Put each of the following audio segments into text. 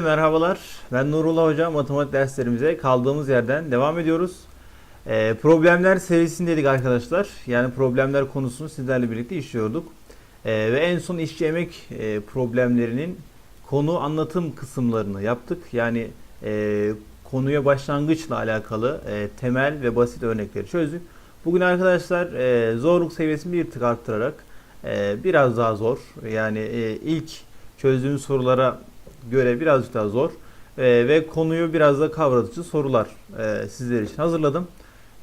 Merhabalar, ben Nurullah Hoca. Matematik derslerimize kaldığımız yerden devam ediyoruz. Ee, problemler serisindeydik arkadaşlar. Yani problemler konusunu sizlerle birlikte işliyorduk. Ee, ve en son işçi emek e, problemlerinin konu anlatım kısımlarını yaptık. Yani e, konuya başlangıçla alakalı e, temel ve basit örnekleri çözdük. Bugün arkadaşlar e, zorluk seviyesini bir tık arttırarak e, biraz daha zor. Yani e, ilk çözdüğümüz sorulara göre birazcık daha zor e, ve konuyu biraz da kavratıcı sorular e, sizler için hazırladım.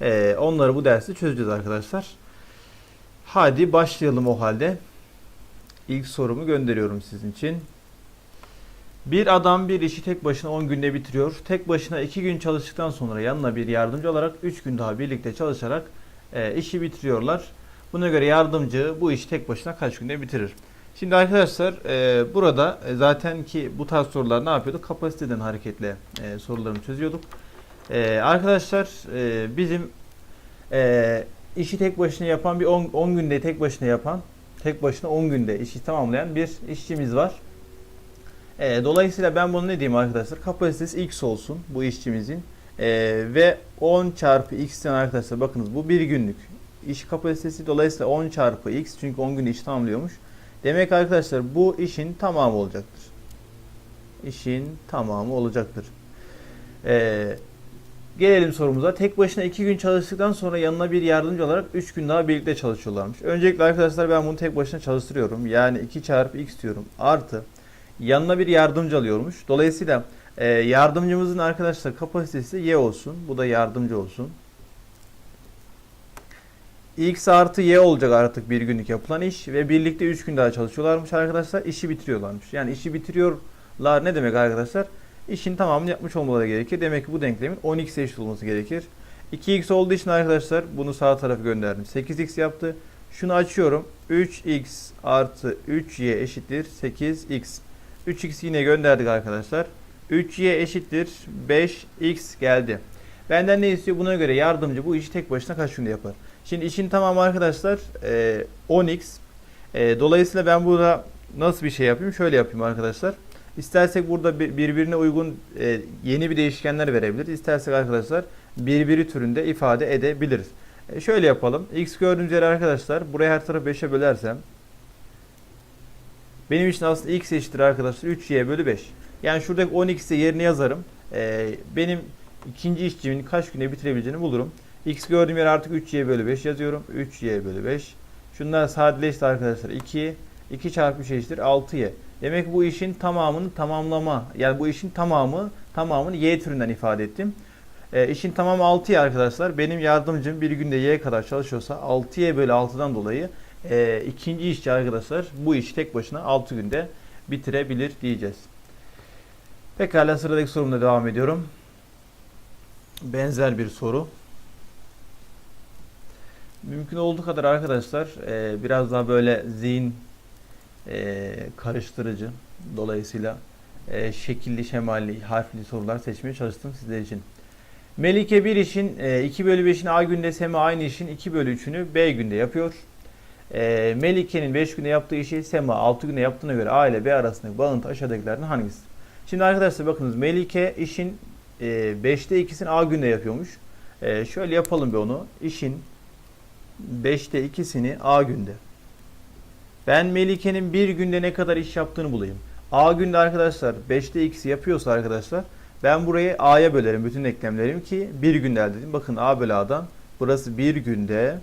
E, onları bu derste çözeceğiz arkadaşlar. Hadi başlayalım o halde. İlk sorumu gönderiyorum sizin için. Bir adam bir işi tek başına 10 günde bitiriyor. Tek başına 2 gün çalıştıktan sonra yanına bir yardımcı olarak 3 gün daha birlikte çalışarak e, işi bitiriyorlar. Buna göre yardımcı bu işi tek başına kaç günde bitirir? Şimdi arkadaşlar e, burada e, zaten ki bu tarz sorular ne yapıyorduk? Kapasiteden hareketle e, sorularını çözüyorduk. E, arkadaşlar e, bizim e, işi tek başına yapan bir 10, 10 günde tek başına yapan tek başına 10 günde işi tamamlayan bir işçimiz var. E, dolayısıyla ben bunu ne diyeyim arkadaşlar? Kapasitesi x olsun bu işçimizin. E, ve 10 çarpı x'ten arkadaşlar bakınız bu bir günlük iş kapasitesi. Dolayısıyla 10 çarpı x çünkü 10 günde iş tamamlıyormuş. Demek arkadaşlar bu işin tamamı olacaktır. İşin tamamı olacaktır. Ee, gelelim sorumuza. Tek başına 2 gün çalıştıktan sonra yanına bir yardımcı olarak 3 gün daha birlikte çalışıyorlarmış. Öncelikle arkadaşlar ben bunu tek başına çalıştırıyorum. Yani 2 çarpı x diyorum. Artı yanına bir yardımcı alıyormuş. Dolayısıyla e, yardımcımızın arkadaşlar kapasitesi y olsun. Bu da yardımcı olsun. X artı Y olacak artık bir günlük yapılan iş ve birlikte 3 gün daha çalışıyorlarmış arkadaşlar. İşi bitiriyorlarmış. Yani işi bitiriyorlar ne demek arkadaşlar? İşin tamamını yapmış olmaları gerekir. Demek ki bu denklemin 10x eşit olması gerekir. 2x olduğu için arkadaşlar bunu sağ tarafa gönderdim. 8x yaptı. Şunu açıyorum. 3x artı 3y eşittir 8x. 3x yine gönderdik arkadaşlar. 3y eşittir 5x geldi. Benden ne istiyor? Buna göre yardımcı bu işi tek başına kaç günde yapar? Şimdi işin tamamı arkadaşlar e, 10x. E, dolayısıyla ben burada nasıl bir şey yapayım? Şöyle yapayım arkadaşlar. İstersek burada birbirine uygun e, yeni bir değişkenler verebiliriz. İstersek arkadaşlar birbiri türünde ifade edebiliriz. E, şöyle yapalım. X gördüğünüz yere arkadaşlar buraya her tarafı 5'e bölersem benim için aslında x eşittir arkadaşlar 3y bölü 5. Yani şuradaki 10x'i yerine yazarım. E, benim ikinci işçimin kaç günde bitirebileceğini bulurum. X gördüğüm yer artık 3y bölü 5 yazıyorum. 3y bölü 5. Şunlar sadeleşti arkadaşlar. 2. 2 çarpı 3 eşittir 6y. Demek bu işin tamamını tamamlama. Yani bu işin tamamı tamamını y türünden ifade ettim. E, işin tamamı 6y arkadaşlar. Benim yardımcım bir günde y kadar çalışıyorsa 6y bölü 6'dan dolayı e, ikinci işçi arkadaşlar bu işi tek başına 6 günde bitirebilir diyeceğiz. Pekala sıradaki sorumla devam ediyorum. Benzer bir soru. Mümkün olduğu kadar arkadaşlar e, biraz daha böyle zihin e, karıştırıcı dolayısıyla e, şekilli, şemalli, harfli sorular seçmeye çalıştım sizler için. Melike bir işin e, 2 bölü 5'ini A günde, Sema aynı işin 2 bölü 3'ünü B günde yapıyor. E, Melike'nin 5 günde yaptığı işi Sema 6 günde yaptığına göre A ile B arasındaki bağıntı aşağıdakilerden hangisi? Şimdi arkadaşlar bakınız Melike işin e, 5'te 2'sini A günde yapıyormuş. E, şöyle yapalım bir onu. İşin 5'te ikisini A günde. Ben Melike'nin bir günde ne kadar iş yaptığını bulayım. A günde arkadaşlar 5'te ikisi yapıyorsa arkadaşlar ben burayı A'ya bölerim bütün eklemlerim ki bir günde elde edeyim. Bakın A bölü A'dan burası bir günde.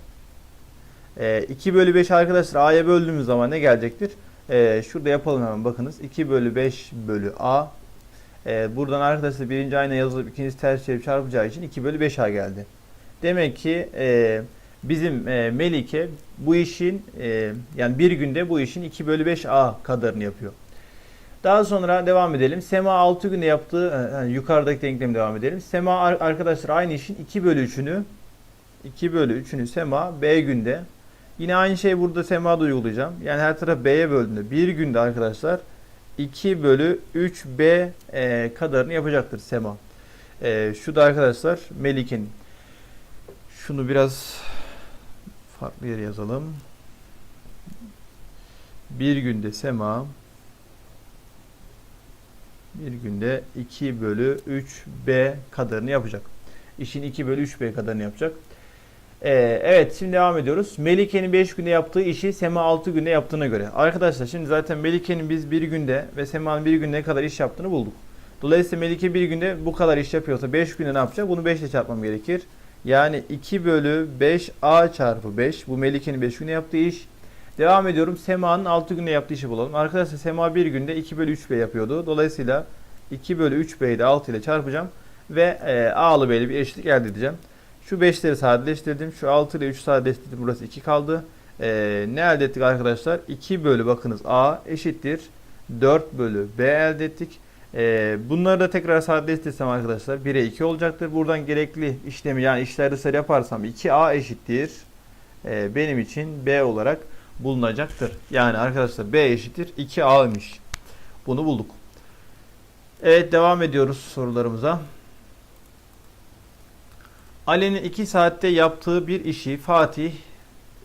E, 2 bölü 5 arkadaşlar A'ya böldüğümüz zaman ne gelecektir? E, şurada yapalım hemen bakınız. 2 bölü 5 bölü A. E, buradan arkadaşlar birinci ayna yazılıp ikincisi ters çevirip çarpacağı için 2 bölü 5 A geldi. Demek ki eee bizim e, Melike bu işin e, yani bir günde bu işin 2 bölü 5 A kadarını yapıyor. Daha sonra devam edelim. Sema 6 günde yaptığı yani yukarıdaki denklemi devam edelim. Sema arkadaşlar aynı işin 2 bölü 3'ünü 2 bölü 3'ünü Sema B günde. Yine aynı şey burada Sema'da uygulayacağım. Yani her taraf B'ye böldüğünde bir günde arkadaşlar 2 bölü 3B e, kadarını yapacaktır Sema. E, şu da arkadaşlar Melike'nin. Şunu biraz farklı yere yazalım. Bir günde Sema bir günde 2 bölü 3b kadarını yapacak. İşin 2 bölü 3b kadarını yapacak. Ee, evet şimdi devam ediyoruz. Melike'nin 5 günde yaptığı işi Sema 6 günde yaptığına göre. Arkadaşlar şimdi zaten Melike'nin biz bir günde ve Sema'nın bir günde ne kadar iş yaptığını bulduk. Dolayısıyla Melike bir günde bu kadar iş yapıyorsa 5 günde ne yapacak? Bunu 5 ile çarpmam gerekir. Yani 2 bölü 5a çarpı 5. Bu Melike'nin 5 günde yaptığı iş. Devam ediyorum. Sema'nın 6 günde yaptığı işi bulalım. Arkadaşlar Sema bir günde 2 bölü 3b yapıyordu. Dolayısıyla 2 bölü 3b'yi de 6 ile çarpacağım. Ve e, a'lı b'li bir eşitlik elde edeceğim. Şu 5'leri sadeleştirdim. Şu 6 ile 3 sadeleştirdim. Burası 2 kaldı. Ee, ne elde ettik arkadaşlar? 2 bölü bakınız A eşittir. 4 bölü B elde ettik. Ee, bunları da tekrar sadeleştirsem arkadaşlar 1'e 2 olacaktır. Buradan gerekli işlemi yani işler yaparsam 2A eşittir. Ee, benim için B olarak bulunacaktır. Yani arkadaşlar B eşittir 2A'ymış. Bunu bulduk. Evet devam ediyoruz sorularımıza. Ali'nin 2 saatte yaptığı bir işi Fatih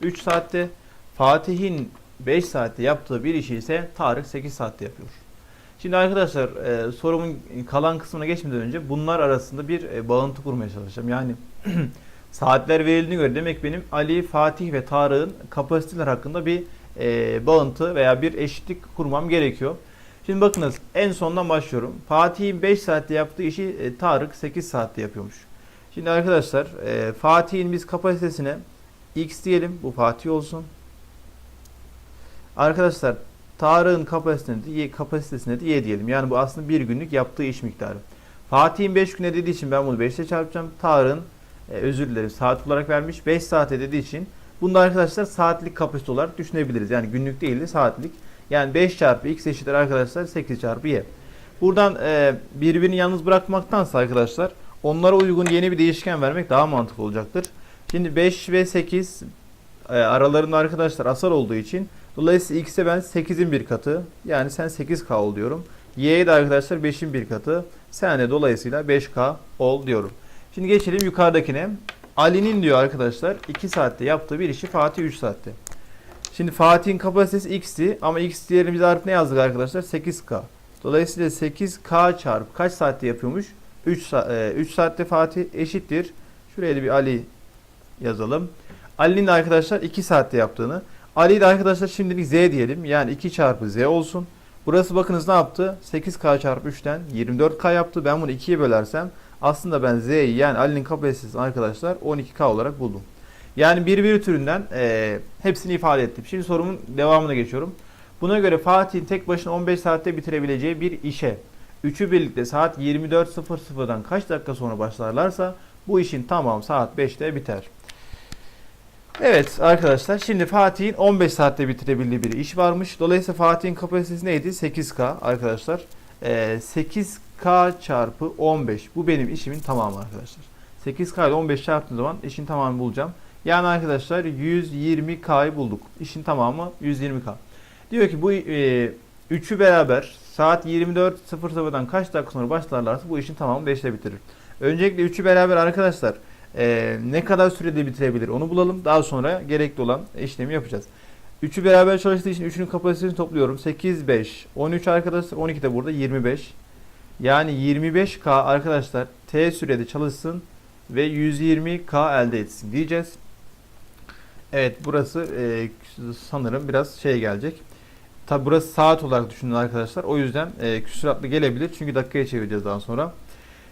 3 saatte, Fatih'in 5 saatte yaptığı bir işi ise Tarık 8 saatte yapıyor. Şimdi arkadaşlar e, sorumun kalan kısmına geçmeden önce bunlar arasında bir e, bağıntı kurmaya çalışacağım. Yani saatler verildiğine göre demek benim Ali, Fatih ve Tarık'ın kapasiteler hakkında bir e, bağıntı veya bir eşitlik kurmam gerekiyor. Şimdi bakınız en sondan başlıyorum. Fatih'in 5 saatte yaptığı işi e, Tarık 8 saatte yapıyormuş. Şimdi arkadaşlar e, Fatih'in biz kapasitesine x diyelim. Bu Fatih olsun. Arkadaşlar Tarık'ın kapasitesine de, kapasitesine de y diyelim. Yani bu aslında bir günlük yaptığı iş miktarı. Fatih'in 5 güne dediği için ben bunu 5 ile çarpacağım. Tarık'ın e, özür dilerim saat olarak vermiş. 5 saate dediği için bunda arkadaşlar saatlik kapasite olarak düşünebiliriz. Yani günlük değil de saatlik. Yani 5 çarpı x eşittir arkadaşlar 8 çarpı y. Buradan e, birbirini yalnız bırakmaktansa arkadaşlar onlara uygun yeni bir değişken vermek daha mantıklı olacaktır. Şimdi 5 ve 8 e, aralarında arkadaşlar asal olduğu için dolayısıyla x'e ben 8'in bir katı yani sen 8k ol diyorum. Y'ye de arkadaşlar 5'in bir katı. Sen de dolayısıyla 5k ol diyorum. Şimdi geçelim yukarıdakine. Ali'nin diyor arkadaşlar 2 saatte yaptığı bir işi Fatih 3 saatte. Şimdi Fatih'in kapasitesi x'ti ama x diğerini biz artık ne yazdık arkadaşlar? 8k. Dolayısıyla 8k çarpı kaç saatte yapıyormuş? 3, sa 3 saatte Fatih eşittir. Şuraya da bir Ali yazalım. Ali'nin de arkadaşlar 2 saatte yaptığını. Ali de arkadaşlar şimdilik Z diyelim. Yani 2 çarpı Z olsun. Burası bakınız ne yaptı? 8K çarpı 3'ten 24K yaptı. Ben bunu 2'ye bölersem aslında ben Z'yi yani Ali'nin kapasitesini arkadaşlar 12K olarak buldum. Yani bir bir türünden e, hepsini ifade ettim. Şimdi sorumun devamına geçiyorum. Buna göre Fatih'in tek başına 15 saatte bitirebileceği bir işe üçü birlikte saat 24.00'dan kaç dakika sonra başlarlarsa bu işin tamamı saat 5'te biter. Evet arkadaşlar şimdi Fatih'in 15 saatte bitirebildiği bir iş varmış. Dolayısıyla Fatih'in kapasitesi neydi? 8K arkadaşlar. Ee, 8K çarpı 15. Bu benim işimin tamamı arkadaşlar. 8K ile 15 çarptığım zaman işin tamamını bulacağım. Yani arkadaşlar 120K'yı bulduk. İşin tamamı 120K. Diyor ki bu e, üçü beraber saat 24.00'dan kaç dakika sonra başlarlarsa bu işin tamamı 5'te bitirir. Öncelikle üçü beraber arkadaşlar e, ne kadar sürede bitirebilir onu bulalım. Daha sonra gerekli olan işlemi yapacağız. Üçü beraber çalıştığı için üçünün kapasitesini topluyorum. 8, 5, 13 arkadaşlar. 12 de burada 25. Yani 25K arkadaşlar T sürede çalışsın ve 120K elde etsin diyeceğiz. Evet burası e, sanırım biraz şey gelecek. Tabi burası saat olarak düşünün arkadaşlar. O yüzden e, küsuratlı gelebilir. Çünkü dakikaya çevireceğiz daha sonra.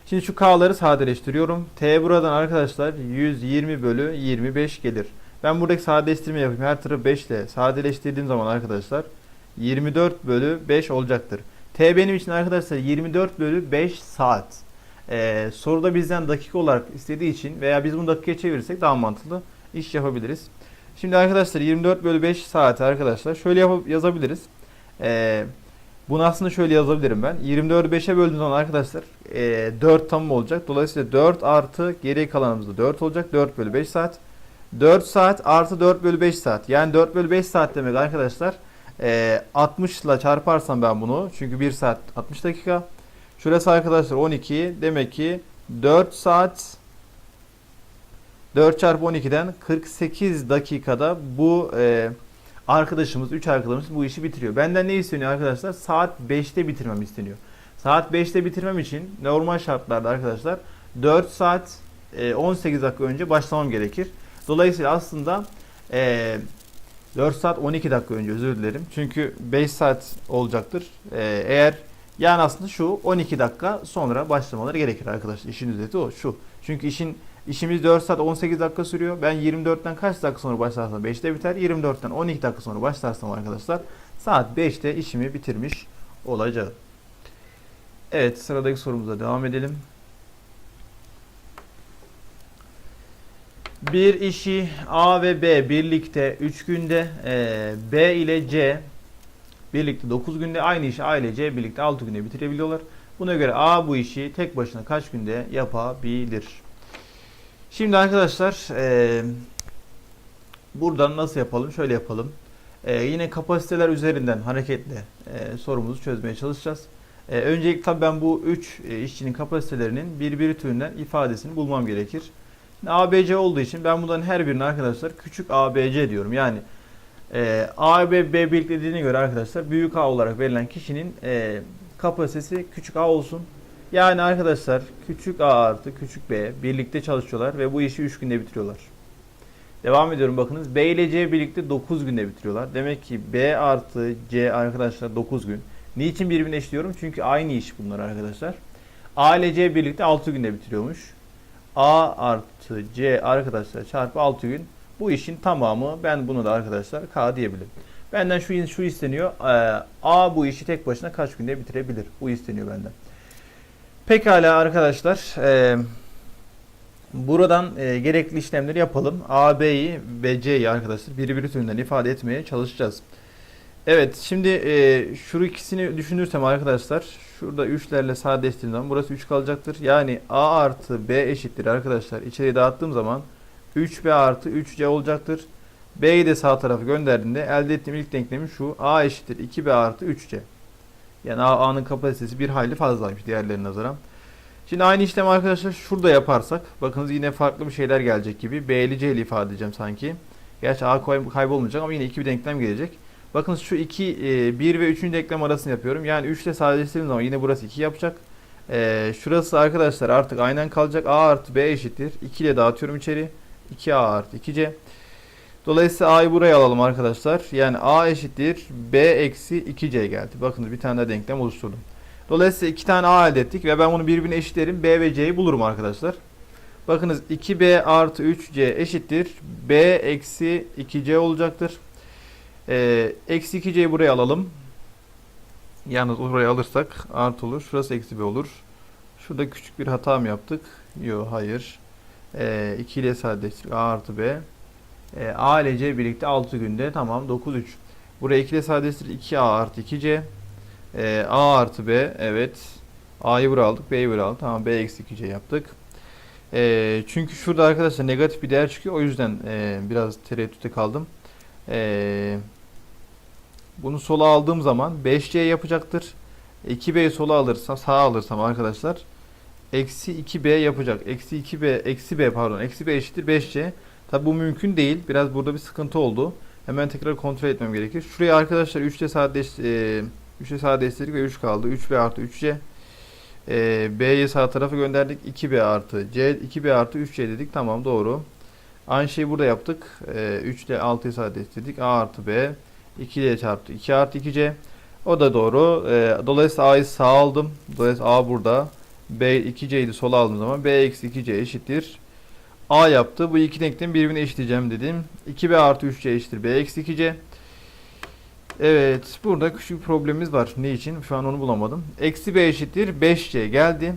Şimdi şu K'ları sadeleştiriyorum. T buradan arkadaşlar 120 bölü 25 gelir. Ben buradaki sadeleştirme yapayım. Her tarafı 5 ile sadeleştirdiğim zaman arkadaşlar 24 bölü 5 olacaktır. T benim için arkadaşlar 24 bölü 5 saat. Ee, soruda bizden dakika olarak istediği için veya biz bunu dakikaya çevirirsek daha mantıklı iş yapabiliriz. Şimdi arkadaşlar 24 bölü 5 saat arkadaşlar şöyle yazabiliriz. Eee bunu aslında şöyle yazabilirim ben. 24'ü 5'e böldüğüm zaman arkadaşlar e, 4 tamam olacak. Dolayısıyla 4 artı geri kalanımızda 4 olacak. 4 bölü 5 saat. 4 saat artı 4 bölü 5 saat. Yani 4 bölü 5 saat demek arkadaşlar. E, 60 ile çarparsam ben bunu. Çünkü 1 saat 60 dakika. Şurası arkadaşlar 12. Demek ki 4 saat 4 çarpı 12'den 48 dakikada bu e, arkadaşımız, 3 arkadaşımız bu işi bitiriyor. Benden ne isteniyor arkadaşlar? Saat 5'te bitirmem isteniyor. Saat 5'te bitirmem için normal şartlarda arkadaşlar 4 saat e, 18 dakika önce başlamam gerekir. Dolayısıyla aslında e, 4 saat 12 dakika önce özür dilerim. Çünkü 5 saat olacaktır. E, eğer yani aslında şu 12 dakika sonra başlamaları gerekir arkadaşlar. İşin özeti o şu. Çünkü işin işimiz 4 saat 18 dakika sürüyor. Ben 24'ten kaç dakika sonra başlarsam 5'te biter. 24'ten 12 dakika sonra başlarsam arkadaşlar saat 5'te işimi bitirmiş olacağım. Evet sıradaki sorumuza devam edelim. Bir işi A ve B birlikte 3 günde, e, B ile C birlikte 9 günde, aynı işi A ile C birlikte 6 günde bitirebiliyorlar. Buna göre A bu işi tek başına kaç günde yapabilir? Şimdi arkadaşlar e, buradan nasıl yapalım? Şöyle yapalım. E, yine kapasiteler üzerinden hareketle e, sorumuzu çözmeye çalışacağız. E, öncelikle tabii ben bu 3 e, işçinin kapasitelerinin birbiri türünden ifadesini bulmam gerekir. Şimdi ABC olduğu için ben bunların her birine arkadaşlar küçük ABC diyorum. Yani e, A ve B birliklediğine göre arkadaşlar büyük A olarak verilen kişinin e, kapasitesi küçük A olsun. Yani arkadaşlar küçük A artı küçük B birlikte çalışıyorlar ve bu işi 3 günde bitiriyorlar. Devam ediyorum bakınız. B ile C birlikte 9 günde bitiriyorlar. Demek ki B artı C arkadaşlar 9 gün. Niçin birbirine eşliyorum? Çünkü aynı iş bunlar arkadaşlar. A ile C birlikte 6 günde bitiriyormuş. A artı C arkadaşlar çarpı 6 gün. Bu işin tamamı ben bunu da arkadaşlar K diyebilirim. Benden şu şu isteniyor. Ee, A bu işi tek başına kaç günde bitirebilir? Bu isteniyor benden. Pekala arkadaşlar. E, buradan e, gerekli işlemleri yapalım. A, B'yi ve C'yi arkadaşlar birbiri türünden ifade etmeye çalışacağız. Evet şimdi e, şu ikisini düşünürsem arkadaşlar şurada 3'lerle sadeleştirdiğim zaman burası 3 kalacaktır. Yani A artı B eşittir arkadaşlar. İçeri dağıttığım zaman 3B artı 3C olacaktır. B'yi de sağ tarafa gönderdiğimde elde ettiğim ilk denklemim şu. A eşittir 2B artı 3C. Yani A'nın kapasitesi bir hayli fazlaymış diğerlerine nazaran. Şimdi aynı işlemi arkadaşlar şurada yaparsak bakınız yine farklı bir şeyler gelecek gibi. B'li C'li ifade edeceğim sanki. Gerçi A kaybolmayacak ama yine iki bir denklem gelecek. Bakın şu 2, 1 ve 3. denklem arasını yapıyorum. Yani 3 ile sadeleştirdiğim zaman yine burası 2 yapacak. E, şurası arkadaşlar artık aynen kalacak. A artı B eşittir. 2 ile dağıtıyorum içeri. 2A artı 2C. Dolayısıyla A'yı buraya alalım arkadaşlar. Yani A eşittir B eksi 2C geldi. Bakın bir tane daha denklem oluşturdum. Dolayısıyla iki tane A elde ettik ve ben bunu birbirine eşitlerim. B ve C'yi bulurum arkadaşlar. Bakınız 2B artı 3C eşittir. B eksi 2C olacaktır. Ee, eksi 2c'yi buraya alalım. Yalnız oraya alırsak artı olur. Şurası eksi b olur. Şurada küçük bir hata mı yaptık? Yok hayır. Ee, 2 ile sadeleştirdik. A artı b. Ee, A ile c birlikte 6 günde. Tamam 9 3. Buraya 2 ile sadeleştirdik. 2a artı 2c. Ee, A artı b. Evet. A'yı buraya aldık. B'yi buraya aldık. Tamam b eksi 2c yaptık. Ee, çünkü şurada arkadaşlar negatif bir değer çıkıyor. O yüzden e, biraz tereddütte kaldım. Eee bunu sola aldığım zaman 5C yapacaktır. 2B sola alırsam sağa alırsam arkadaşlar eksi 2B yapacak. Eksi 2B eksi B pardon eksi B eşittir 5C. Tabi bu mümkün değil. Biraz burada bir sıkıntı oldu. Hemen tekrar kontrol etmem gerekir. Şuraya arkadaşlar 3'te sadeleş, e, 3'te sadeleştirdik ve 3 kaldı. 3B artı 3C. E, B'yi sağ tarafa gönderdik. 2B artı C. 2B artı 3C dedik. Tamam doğru. Aynı şeyi burada yaptık. E, 3 ile 6'yı sadeleştirdik. A artı B. 2 ile çarptı. 2 artı 2C. O da doğru. E, dolayısıyla A'yı sağ aldım. Dolayısıyla A burada. B 2C'yi de sola aldığım zaman B eksi 2C eşittir. A yaptı. Bu iki denklemi birbirine eşitleyeceğim dedim. 2B artı 3C eşittir. B eksi 2C. Evet. Burada küçük bir problemimiz var. Ne için? Şu an onu bulamadım. Eksi B eşittir. 5C geldi.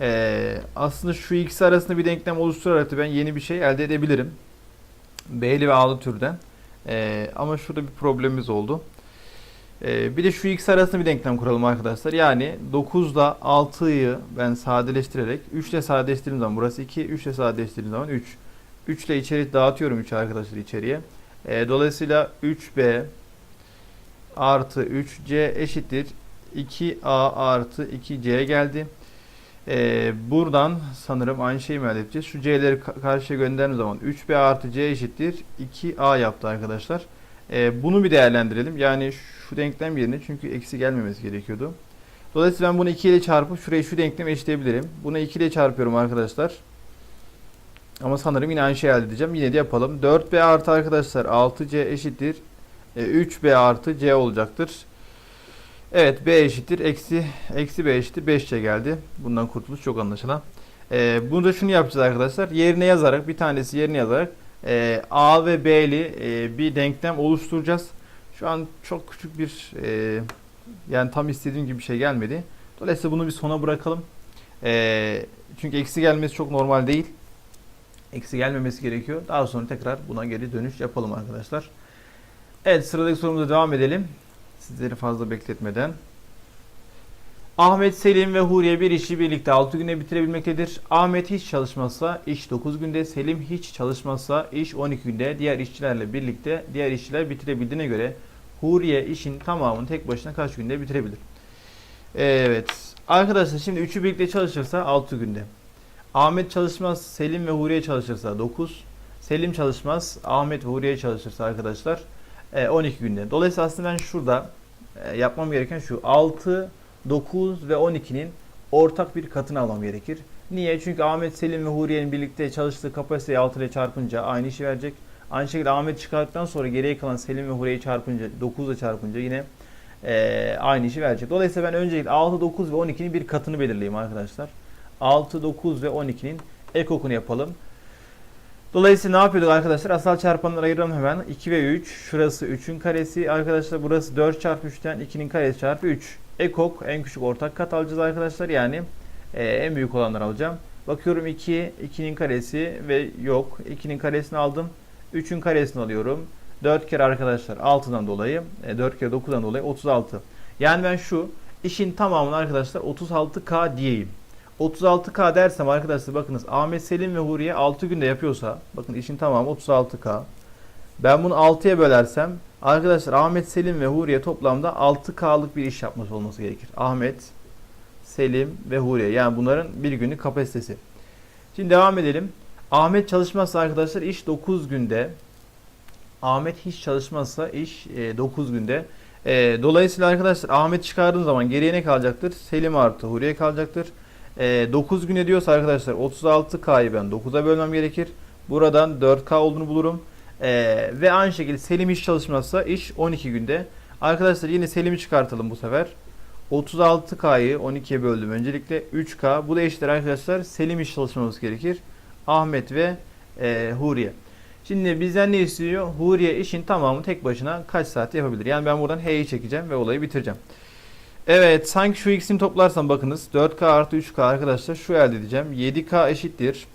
Ee, aslında şu ikisi arasında bir denklem oluşturarak da ben yeni bir şey elde edebilirim. B'li ve A'lı türden. Ee, ama şurada bir problemimiz oldu. Ee, bir de şu ikisi arasında bir denklem kuralım arkadaşlar. Yani 9 ile 6'yı ben sadeleştirerek 3 ile sadeleştirdiğim zaman burası 2, 3 ile sadeleştirdiğim zaman 3. 3 ile içeri dağıtıyorum 3 arkadaşlar içeriye. Ee, dolayısıyla 3B artı 3C eşittir 2A artı 2C geldi. Ee, buradan sanırım aynı şeyi mi elde edeceğiz? Şu c'leri karşıya gönderdiğim zaman 3b artı c eşittir 2a yaptı arkadaşlar. Ee, bunu bir değerlendirelim. Yani şu denklem yerine çünkü eksi gelmemesi gerekiyordu. Dolayısıyla ben bunu 2 ile çarpıp şurayı şu denkleme eşitleyebilirim. Bunu 2 ile çarpıyorum arkadaşlar. Ama sanırım yine aynı şey elde edeceğim. Yine de yapalım. 4b artı arkadaşlar 6c eşittir. E, 3b artı c olacaktır. Evet b eşittir. Eksi, eksi b eşittir. 5c geldi. Bundan kurtuluş çok anlaşılan. E, bunu da şunu yapacağız arkadaşlar. Yerine yazarak bir tanesi yerine yazarak e, a ve b'li e, bir denklem oluşturacağız. Şu an çok küçük bir e, yani tam istediğim gibi bir şey gelmedi. Dolayısıyla bunu bir sona bırakalım. E, çünkü eksi gelmesi çok normal değil. Eksi gelmemesi gerekiyor. Daha sonra tekrar buna geri dönüş yapalım arkadaşlar. Evet sıradaki sorumuza devam edelim. Sizleri fazla bekletmeden. Ahmet, Selim ve Huriye bir işi birlikte 6 günde bitirebilmektedir. Ahmet hiç çalışmazsa iş 9 günde, Selim hiç çalışmazsa iş 12 günde. Diğer işçilerle birlikte diğer işçiler bitirebildiğine göre Huriye işin tamamını tek başına kaç günde bitirebilir? Evet. Arkadaşlar şimdi üçü birlikte çalışırsa 6 günde. Ahmet çalışmaz, Selim ve Huriye çalışırsa 9. Selim çalışmaz, Ahmet ve Huriye çalışırsa arkadaşlar e, 12 günde. Dolayısıyla aslında ben şurada e, yapmam gereken şu 6, 9 ve 12'nin ortak bir katını almam gerekir. Niye? Çünkü Ahmet, Selim ve Huriye'nin birlikte çalıştığı kapasiteyi 6 ile çarpınca aynı işi verecek. Aynı şekilde Ahmet çıkarttıktan sonra geriye kalan Selim ve Huriye'yi çarpınca 9 ile çarpınca yine e, aynı işi verecek. Dolayısıyla ben öncelikle 6, 9 ve 12'nin bir katını belirleyeyim arkadaşlar. 6, 9 ve 12'nin ekokunu yapalım. Dolayısıyla ne yapıyorduk arkadaşlar? Asal çarpanları ayıralım hemen. 2 ve 3. Şurası 3'ün karesi. Arkadaşlar burası 4 çarpı 3'ten 2'nin karesi çarpı 3. Ekok en küçük ortak kat alacağız arkadaşlar. Yani e, en büyük olanları alacağım. Bakıyorum 2, 2'nin karesi ve yok. 2'nin karesini aldım. 3'ün karesini alıyorum. 4 kere arkadaşlar 6'dan dolayı, e, 4 kere 9'dan dolayı 36. Yani ben şu işin tamamını arkadaşlar 36K diyeyim. 36K dersem arkadaşlar bakınız Ahmet Selim ve Huriye 6 günde yapıyorsa bakın işin tamamı 36K. Ben bunu 6'ya bölersem arkadaşlar Ahmet Selim ve Huriye toplamda 6K'lık bir iş yapması olması gerekir. Ahmet, Selim ve Huriye yani bunların bir günlük kapasitesi. Şimdi devam edelim. Ahmet çalışmazsa arkadaşlar iş 9 günde. Ahmet hiç çalışmazsa iş 9 günde. E, dolayısıyla arkadaşlar Ahmet çıkardığım zaman geriye ne kalacaktır? Selim artı Huriye kalacaktır. E, 9 gün ediyorsa arkadaşlar 36K'yı ben 9'a bölmem gerekir. Buradan 4K olduğunu bulurum. E, ve aynı şekilde Selim iş çalışmazsa iş 12 günde. Arkadaşlar yine Selim'i çıkartalım bu sefer. 36K'yı 12'ye böldüm öncelikle 3K. Bu da eşittir arkadaşlar Selim iş çalışmamız gerekir. Ahmet ve e, Huriye. Şimdi bizden ne istiyor? Huriye işin tamamı tek başına kaç saatte yapabilir? Yani ben buradan H'yi çekeceğim ve olayı bitireceğim. Evet sanki şu ikisini toplarsam bakınız 4K artı 3K arkadaşlar şu elde edeceğim. 7K eşittir.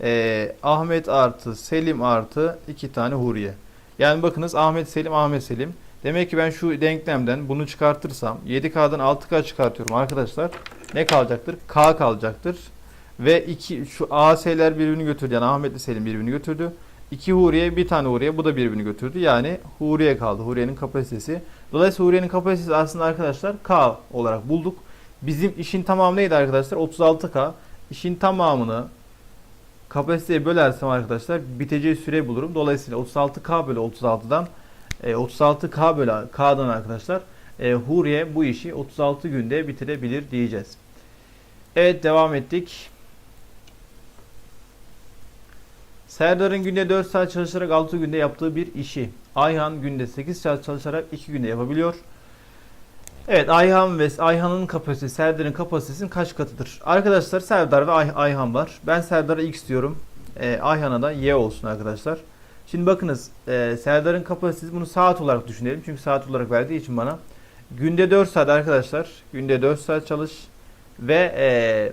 Ee, Ahmet artı Selim artı 2 tane Huriye. Yani bakınız Ahmet Selim Ahmet Selim. Demek ki ben şu denklemden bunu çıkartırsam 7K'dan 6K çıkartıyorum arkadaşlar. Ne kalacaktır? K kalacaktır. Ve 2 şu AS'ler birbirini götürdü. Yani Ahmet ile Selim birbirini götürdü. 2 Huriye bir tane Huriye bu da birbirini götürdü. Yani Huriye kaldı. Huriye'nin kapasitesi. Dolayısıyla Huriye'nin kapasitesi aslında arkadaşlar K olarak bulduk. Bizim işin tamamı neydi arkadaşlar? 36K. İşin tamamını kapasiteye bölersem arkadaşlar biteceği süre bulurum. Dolayısıyla 36K bölü 36'dan e, 36K bölü K'dan arkadaşlar e, Huriye bu işi 36 günde bitirebilir diyeceğiz. Evet devam ettik. Serdar'ın günde 4 saat çalışarak 6 günde yaptığı bir işi Ayhan günde 8 saat çalışarak 2 günde yapabiliyor. Evet Ayhan ve Ayhan'ın kapasitesi Serdar'ın kapasitesinin kaç katıdır? Arkadaşlar Serdar ve Ay Ayhan var. Ben Serdar'a X diyorum. E, Ayhan'a da Y olsun arkadaşlar. Şimdi bakınız e, Serdar'ın kapasitesi bunu saat olarak düşünelim. Çünkü saat olarak verdiği için bana. Günde 4 saat arkadaşlar. Günde 4 saat çalış. Ve e,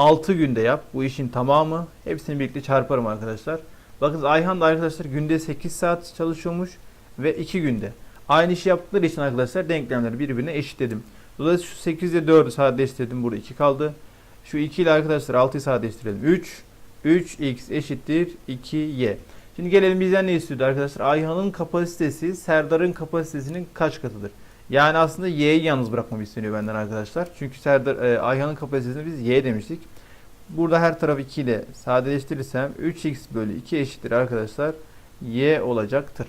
6 günde yap. Bu işin tamamı. Hepsini birlikte çarparım arkadaşlar. Bakın Ayhan da arkadaşlar günde 8 saat çalışıyormuş ve 2 günde. Aynı işi yaptıkları için arkadaşlar denklemleri birbirine eşitledim. Dolayısıyla şu 8 ile 4'ü sadeleştirdim. Burada 2 kaldı. Şu 2 ile arkadaşlar 6'yı sadeleştirelim. 3. 3x eşittir 2y. Şimdi gelelim bizden ne istiyordu arkadaşlar? Ayhan'ın kapasitesi Serdar'ın kapasitesinin kaç katıdır? Yani aslında y'yi yalnız bırakmam isteniyor benden arkadaşlar. Çünkü Serdar e, Ayhan'ın kapasitesini biz y demiştik. Burada her taraf 2 ile sadeleştirirsem 3x bölü 2 eşittir arkadaşlar. y olacaktır.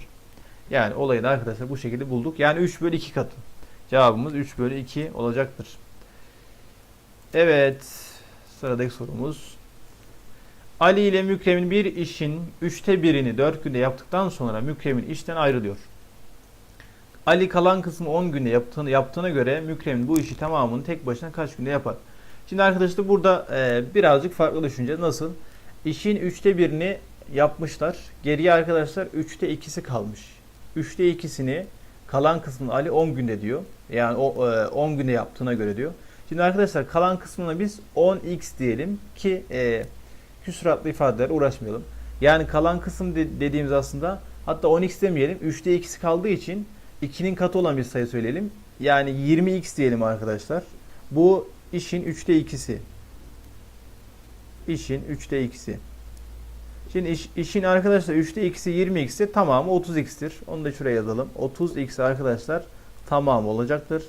Yani olayı da arkadaşlar bu şekilde bulduk. Yani 3 bölü 2 katı. Cevabımız 3 bölü 2 olacaktır. Evet. Sıradaki sorumuz. Ali ile Mükrem'in bir işin üçte birini 4 günde yaptıktan sonra Mükrem'in işten ayrılıyor. Ali kalan kısmı 10 günde yaptığını, yaptığına göre Mükrem'in bu işi tamamını tek başına kaç günde yapar? Şimdi arkadaşlar burada e, birazcık farklı düşüneceğiz. Nasıl? İşin üçte birini yapmışlar. Geriye arkadaşlar üçte ikisi kalmış. Üçte ikisini kalan kısmını Ali 10 günde diyor. Yani o e, 10 günde yaptığına göre diyor. Şimdi arkadaşlar kalan kısmına biz 10x diyelim ki e, küsuratlı ifadelerle uğraşmayalım. Yani kalan kısım de- dediğimiz aslında hatta 10x demeyelim. 3'te ikisi kaldığı için 2'nin katı olan bir sayı söyleyelim. Yani 20x diyelim arkadaşlar. Bu işin 3'te ikisi. İşin 3'te ikisi. Şimdi iş, işin arkadaşlar 3'te ikisi 20x'e tamamı 30x'tir. Onu da şuraya yazalım. 30x arkadaşlar tamamı olacaktır.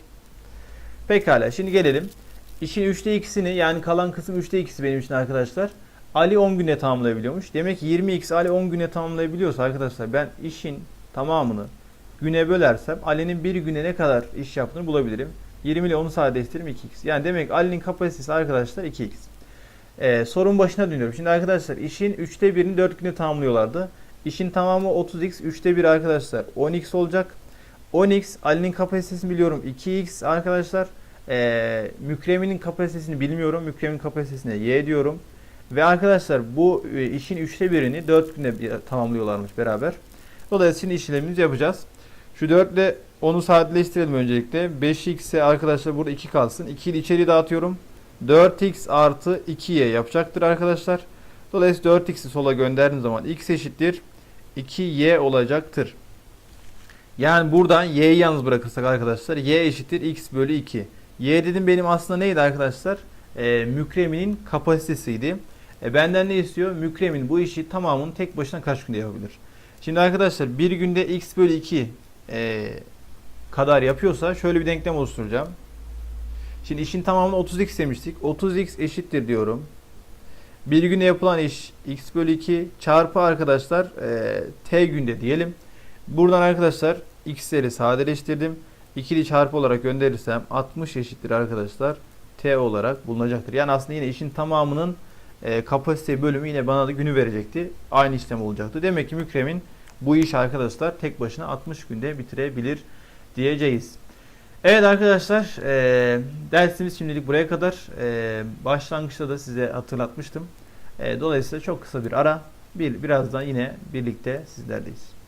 Pekala şimdi gelelim. İşin 3'te 2'sini yani kalan kısım 3'te 2'si benim için arkadaşlar. Ali 10 günde tamamlayabiliyormuş. Demek ki 20x Ali 10 güne tamamlayabiliyorsa arkadaşlar ben işin tamamını güne bölersem Ali'nin bir güne ne kadar iş yaptığını bulabilirim. 20 ile onu sadeleştiririm 2x. Yani demek Ali'nin kapasitesi arkadaşlar 2x. Ee, sorun başına dönüyorum. Şimdi arkadaşlar işin 3'te 1'ini 4 günde tamamlıyorlardı. İşin tamamı 30x, 3'te 1 arkadaşlar 10x olacak. 10x Ali'nin kapasitesini biliyorum 2x arkadaşlar. Ee, Mükremin'in kapasitesini bilmiyorum. Mükremin kapasitesine y diyorum. Ve arkadaşlar bu e, işin 3'te 1'ini 4 günde tamamlıyorlarmış beraber. Dolayısıyla işlemimizi yapacağız. Şu 4 ile onu sadeleştirelim öncelikle. 5x'e arkadaşlar burada 2 kalsın. 2 ile içeri dağıtıyorum. 4x artı 2y yapacaktır arkadaşlar. Dolayısıyla 4x'i sola gönderdiğim zaman x eşittir 2y olacaktır. Yani buradan y'yi yalnız bırakırsak arkadaşlar y eşittir x bölü 2. Y dedim benim aslında neydi arkadaşlar? Ee, mükremin kapasitesiydi. E, benden ne istiyor? Mükremin bu işi tamamını tek başına kaç günde yapabilir? Şimdi arkadaşlar bir günde x bölü 2 e, kadar yapıyorsa şöyle bir denklem oluşturacağım. Şimdi işin tamamını 30x demiştik. 30x eşittir diyorum. Bir günde yapılan iş x bölü 2 çarpı arkadaşlar e, t günde diyelim. Buradan arkadaşlar x'leri sadeleştirdim. İkili çarpı olarak gönderirsem 60 eşittir arkadaşlar t olarak bulunacaktır. Yani aslında yine işin tamamının e, kapasite bölümü yine bana da günü verecekti. Aynı işlem olacaktı. Demek ki Mükremin bu iş arkadaşlar tek başına 60 günde bitirebilir diyeceğiz. Evet arkadaşlar e, dersimiz şimdilik buraya kadar. E, başlangıçta da size hatırlatmıştım. E, dolayısıyla çok kısa bir ara. Bir, birazdan yine birlikte sizlerdeyiz.